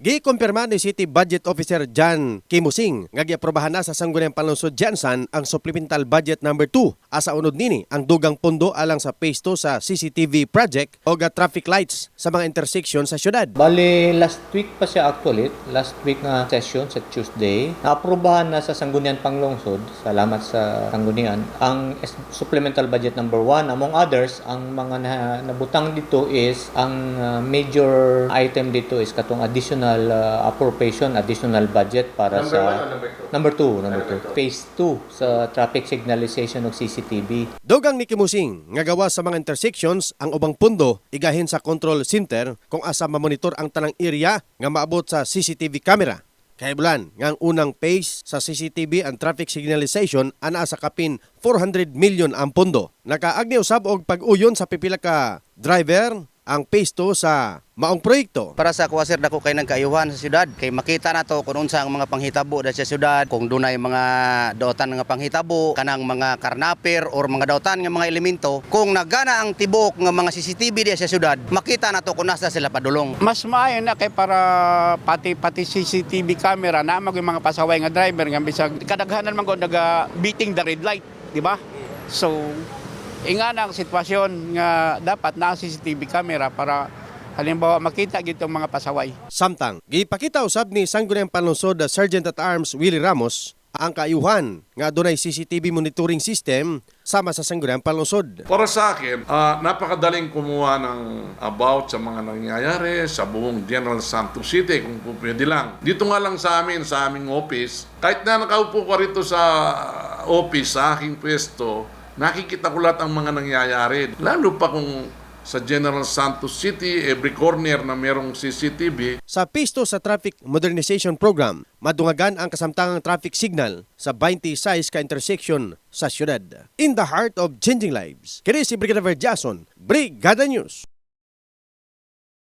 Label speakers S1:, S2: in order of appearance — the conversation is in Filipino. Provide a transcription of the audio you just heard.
S1: Gikumpirma ni City Budget Officer John Kimusing nga giaprobahan na sa Sangguniang Panlungsod Jansan ang Supplemental Budget number 2 asa unod nini ang dugang pondo alang sa phase 2 sa CCTV project o ga traffic lights sa mga intersection sa syudad.
S2: Bali, last week pa siya actually, last week na session sa Tuesday, naaprubahan na sa Sangguniang Panglungsod, salamat sa Sanggunian, ang supplemental budget number 1. Among others, ang mga na, nabutang dito is, ang uh, major item dito is katong additional uh, appropriation, additional budget para
S3: Number
S2: sa...
S3: one number two?
S2: Number 2, number
S3: Number
S2: 2. Phase 2 sa traffic signalization ng CCTV.
S1: Dugang ni Kimusing nga gawa sa mga intersections ang ubang pundo igahin sa control center kung asa mamonitor ang tanang area nga maabot sa CCTV camera. Kaya bulan, nga ang unang phase sa CCTV and traffic signalization ana sa kapin 400 million ang pundo. Nakaagni usab og pag-uyon sa pipila ka driver ang phase 2 sa maong proyekto.
S4: Para sa kuwa sir dako kay nagkaayuhan sa syudad kay makita na to kung unsa ang mga panghitabo da sa syudad kung dunay mga daotan nga panghitabo kanang mga karnaper or mga daotan nga mga elemento kung nagana ang tibok nga mga CCTV di sa syudad makita na to kung nasa sila padulong
S5: mas maayo na kay para pati pati CCTV camera na mag mga pasaway nga driver nga bisag kadaghanan man ko naga beating the red light, di ba? So inga na ang sitwasyon nga dapat na CCTV camera para halimbawa makita gitong mga pasaway.
S1: Samtang, gipakita usab ni Sangguniang Panlungsod na Sergeant at Arms Willie Ramos ang kaayuhan nga dunay CCTV monitoring system sama sa Sangguniang Panlungsod.
S3: Para sa akin, ah, napakadaling kumuha ng about sa mga nangyayari sa buong General Santos City kung po pwede lang. Dito nga lang sa amin, sa aming office, kahit na nakaupo ko rito sa office, sa aking pwesto, nakikita ko lahat ang mga nangyayari. Lalo pa kung sa General Santos City, every corner na merong CCTV,
S1: Sa pisto sa Traffic Modernization Program, madungagan ang kasamtangang traffic signal sa 26 ka intersection sa syudad. In the heart of changing lives. Kini si Brigadier Jason, Brigada News.